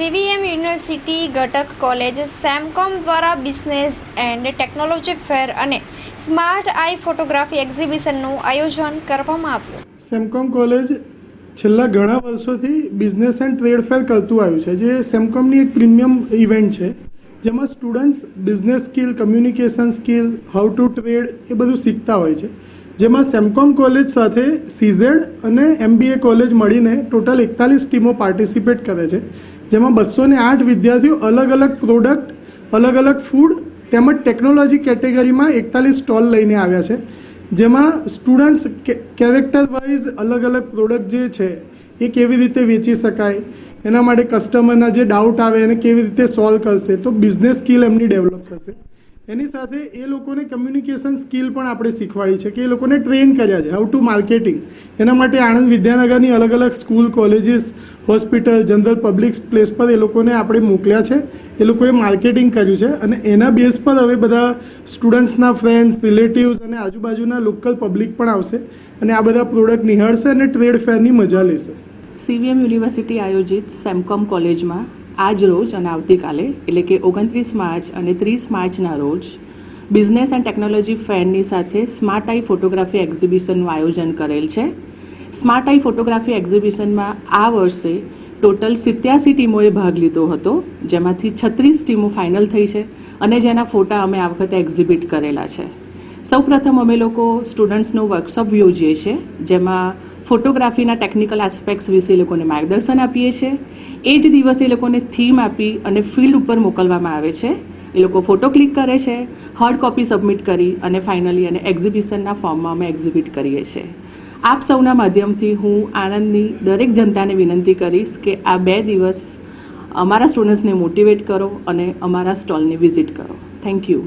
CVM university, ઘટક college, SEMCOM દ્વારા business and technology ફેર અને સ્માર્ટ આઈ ફોટોગ્રાફી એક્ઝિબિશનનું આયોજન કરવામાં આવ્યું. સેમકોમ કોલેજ છેલ્લા ઘણા વર્ષોથી બિઝનેસ એન્ડ ટ્રેડ ફેર કરતું આવ્યું છે, જે સેમકોમની એક પ્રીમિયમ ઇવેન્ટ છે, જેમાં students business skill, communication skill, how to trade એ બધું શીખતા હોય છે. જેમાં સેમકોમ કોલેજ સાથે સીઝેડ અને એમબીએ કોલેજ મળીને ટોટલ એકતાલીસ ટીમો પાર્ટિસિપેટ કરે છે. જેમાં બસો ને આઠ વિદ્યાર્થીઓ અલગ અલગ પ્રોડક્ટ અલગ અલગ ફૂડ તેમજ ટેકનોલોજી કેટેગરીમાં એકતાલીસ સ્ટોલ લઈને આવ્યા છે. જેમાં સ્ટુડન્ટ્સ કેરેક્ટર વાઇઝ અલગ અલગ પ્રોડક્ટ જે છે, એ કેવી રીતે વેચી શકાય, એના માટે કસ્ટમરના જે ડાઉટ આવે એને કેવી રીતે સોલ્વ કરશે, તો બિઝનેસ સ્કિલ એમની ડેવલપ થશે. એની સાથે એ લોકોને કમ્યુનિકેશન સ્કિલ પણ આપણે શીખવાડી છે કે એ લોકોને ટ્રેન કર્યા છે હાઉ ટુ માર્કેટિંગ એના માટે આણંદ વિદ્યાનગરની અલગ અલગ school colleges hospital general public place પર એ લોકોને આપણે મોકલ્યા છે. એ લોકોએ માર્કેટિંગ કર્યું છે અને એના બેઝ પર હવે બધા સ્ટુડન્ટ્સના ફ્રેન્ડ્સ રિલેટિવ્સ અને આજુબાજુના લોકલ પબ્લિક પણ આવશે અને આ બધા પ્રોડક્ટ નિહાળશે અને ટ્રેડ ફેરની મજા લેશે. સીવીએમ યુનિવર્સિટી આયોજિત સેમકોમ કોલેજમાં આજ રોજ અને આવતીકાલે, એટલે કે ઓગણત્રીસ માર્ચ અને ત્રીસ માર્ચના રોજ, બિઝનેસ એન્ડ ટેકનોલોજી ફેરની સાથે સ્માર્ટ આઈ ફોટોગ્રાફી એક્ઝિબિશનનું આયોજન કરેલ છે. સ્માર્ટ આઈ ફોટોગ્રાફી એક્ઝિબિશનમાં આ વર્ષે ટોટલ સિત્યાસી ટીમોએ ભાગ લીધો હતો, જેમાંથી છત્રીસ ટીમો ફાઇનલ થઈ છે અને જેના ફોટા અમે આ વખતે એક્ઝિબિટ કરેલા છે. સૌપ્રથમ અમે લોકો સ્ટુડન્ટ્સનું વર્કશોપ યોજીએ છીએ, જેમાં ફોટોગ્રાફીના ટેકનિકલ આસ્પેક્ટ્સ વિશે લોકોને માર્ગદર્શન આપીએ છીએ. એ જ દિવસે એ લોકોને થીમ આપી અને ફિલ્ડ ઉપર મોકલવામાં આવે છે. એ લોકો ફોટો ક્લિક કરે છે હાર્ડ કોપી સબમિટ કરી અને ફાઇનલી અને એક્ઝિબિશનના ફોર્મમાં અમે એક્ઝિબિટ કરીએ છીએ. આપ સૌના માધ્યમથી હું આનંદની દરેક જનતાને વિનંતી કરીશ કે આ બે દિવસ અમારા સ્ટુડન્ટ્સને મોટિવેટ કરો અને અમારા સ્ટોલને વિઝિટ કરો. Thank you